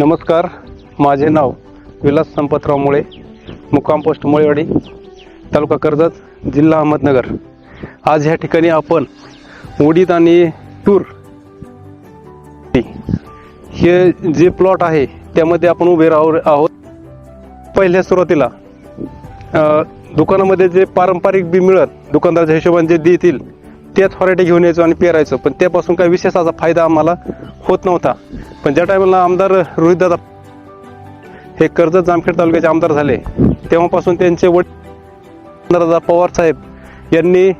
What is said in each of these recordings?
नमस्कार. माझे नाव विलास संपतराव मुळे मुक्काम पोस्ट मुळेवाडी तालुका कर्जत जिल्हा अहमदनगर. आज ह्या ठिकाणी आपण उडीद आणि टूर हे जे प्लॉट आहे त्यामध्ये आपण उभे राहू आहोत. पहिल्या सुरुवातीला दुकानामध्ये जे पारंपरिक बी मिळत दुकानदाराच्या हिशोबाने जे देतील त्याच व्हरायटी घेऊन यायचो आणि पेरायचो. पण त्यापासून काही विशेष असा फायदा आम्हाला होत नव्हता. पण ज्या टायमाला आमदार रोहितदादा हे कर्जत जामखेड तालुक्याचे आमदार झाले तेव्हापासून त्यांचे वडील दादा पवार साहेब यांनी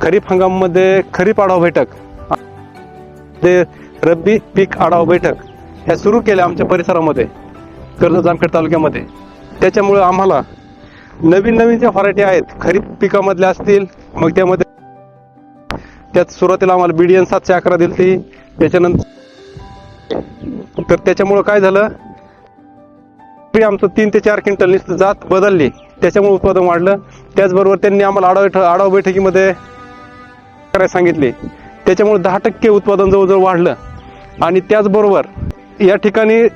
खरीप हंगामामध्ये खरीप आढावा बैठक ते रब्बी पीक आढावा बैठक ह्या सुरू केल्या आमच्या परिसरामध्ये कर्जत जामखेड तालुक्यामध्ये. त्याच्यामुळे आम्हाला नवीन नवीन ज्या व्हरायटी आहेत खरीप पिकामधल्या असतील मग त्यामध्ये त्यात सुरुवातीला आम्हाला बीडीएन सातशे अकरा दिली त्याच्यानंतर तर त्याच्यामुळं काय झालं? तरी आमचं तीन ते चार क्विंटल नुसतं जात बदलली. त्याच्यामुळे उत्पादन वाढलं. त्याचबरोबर त्यांनी आम्हाला आढावा आढावा बैठकीमध्ये करायला सांगितले. त्याच्यामुळे दहा टक्के उत्पादन जवळजवळ वाढलं. आणि त्याचबरोबर या ठिकाणी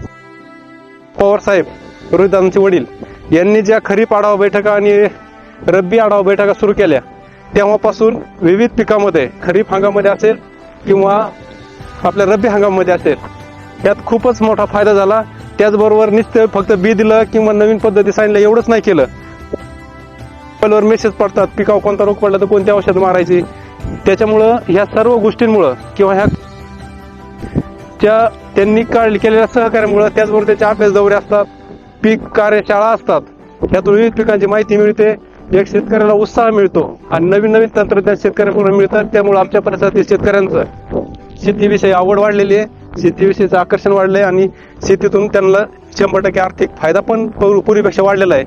पवार साहेब रोहितदादांचे वडील यांनी ज्या खरीप आढावा बैठका आणि रब्बी आढावा बैठका सुरू केल्या तेव्हापासून विविध पिकामध्ये खरीप हंगामामध्ये असेल किंवा आपल्या रब्बी हंगामामध्ये असेल यात खूपच मोठा फायदा झाला. त्याचबरोबर नुसतं फक्त बी दिलं किंवा नवीन पद्धती सांगितलं एवढंच नाही केलं. मोबाईलवर मेसेज पडतात पिकावर कोणता रोग पडला तर कोणती औषध मारायची? त्याच्यामुळं ह्या सर्व गोष्टींमुळं किंवा ह्या त्या त्यांनी काढ केलेल्या सहकार्यामुळं त्याचबरोबर त्याचे अभ्यास दौरे असतात पीक कार्यशाळा असतात. त्यातून विविध पिकांची माहिती मिळते एक शेतकऱ्याला उत्साह मिळतो आणि नवीन नवीन तंत्रज्ञान शेतकऱ्यांकडून मिळतात. त्यामुळे आमच्या परिसरातील शेतकऱ्यांचं शेतीविषयी आवड वाढलेली आहे. शेतीविषयीचं आकर्षण वाढलंय आणि शेतीतून त्यांना शंभर टक्के आर्थिक फायदा पण पूर्वीपेक्षा वाढलेला आहे.